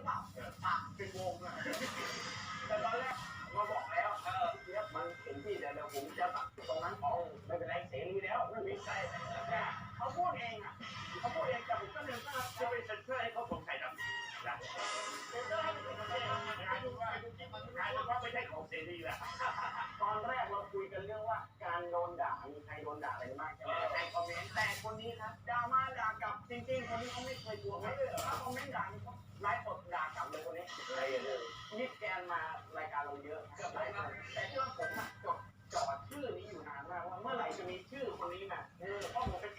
รือเปล่าปากเป็นวงอะแต่ตอนแรกมาบอกแล้วเออเที่มันเห็นพี่เดี๋ยวผมจะตัดตรงนั้นเอาไม่เป็นไรเสียงรีแล้วไม่ใช่เขาพูดเองอะเขาพูดเองแต่ผมก็เลยว่าจะไปเซ็นเซอร์ให้เขาผมใส่ดำนะเได้แล้วก็ไม่ใช่ของเสรีแหละตอนแรกเราคุยกันเรื่องว่าการโดนด่ามีใครโดนด่าอะไรมางใช่ไหนแต่คนนี้ครับด่ามาด่ากลับจริงๆคนนี้เขาไม่เคยกลัวใครเลยเหรอ นี่แกนมารายการเราเยอะเกือบหลายแต่เชื่อผมอะจอดชื่อนี้อยู่นานมากว่าเมื่อไหร่จะมีชื่อคนนี้มาเออเพราะผมเป็น